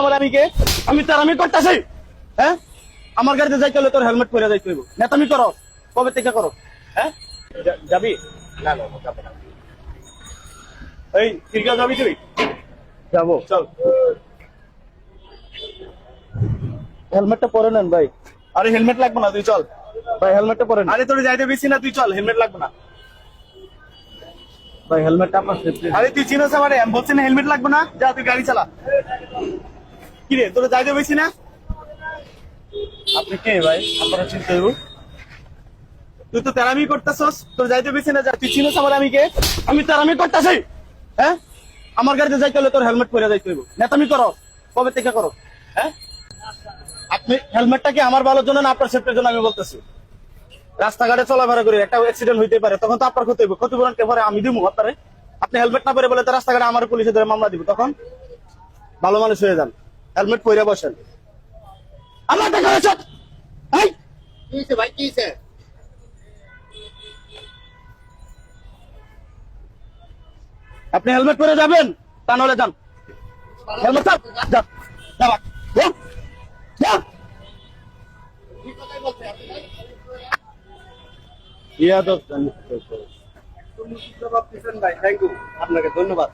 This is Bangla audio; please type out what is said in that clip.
আমার আমি কে আমি তার আমি করতেছি। হ্যাঁ? আমার গাড়িতে যাইতে হলে তোর হেলমেট পরে যাইতে হইব। নেতামি করো। কবে থেকে করো? হ্যাঁ? যাবি? না না না, যাব না। এই কিরগা যাবি তুই? যাব। চল। হেলমেটটা পরে নেন ভাই। আরে হেলমেট লাগবে না তুই চল। ভাই হেলমেটটা পরে আরে তোর যাইতে বেশি না তুই চল হেলমেট লাগবে না। ভাই হেলমেটটা আপনার আরে তুই চিনোস আমারে আমি বলছি না হেলমেট লাগবে না। যা তুই গাড়ি চালা। কি রে তোর যাইতে বেশি না? আপনি কে ভাই? আপনারা চিনতে হইব তুই তো তেরামি করতেছস তোর যাইতে না তুই চিনোস আমার আমি কে আমি তেরামি করতেছি হ্যাঁ? আমার গাড়িতে যাইতে হলে তোর হেলমেট পরে যাইতে হইব। নেতামি করো কবে থেকে করো হ্যাঁ? আপনি হেলমেটটা কি আমার ভালোর জন্য না আপনার সেফটির জন্য আমি বলতেছি? রাস্তাঘাটে চলাফেরা করে একটা অ্যাক্সিডেন্ট হইতে পারে তখন তো আপনার ক্ষতি হইব। ক্ষতিপূরণ কে পরে আমি দিব আপনারে। আপনি হেলমেট না পরে বলে তো রাস্তাঘাটে আমার পুলিশে ধরে মামলা দিব তখন ভালো মানুষ হয়ে যান। হেলমেট পরে বসেন। আমার দেখা হয়েছে। এই! কি ভাই কি আপনি হেলমেট পরে যাবেন? তা নাহলে যান। হেলমেট ইয়া ভাই থ্যাংক ইউ আপনাকে ধন্যবাদ।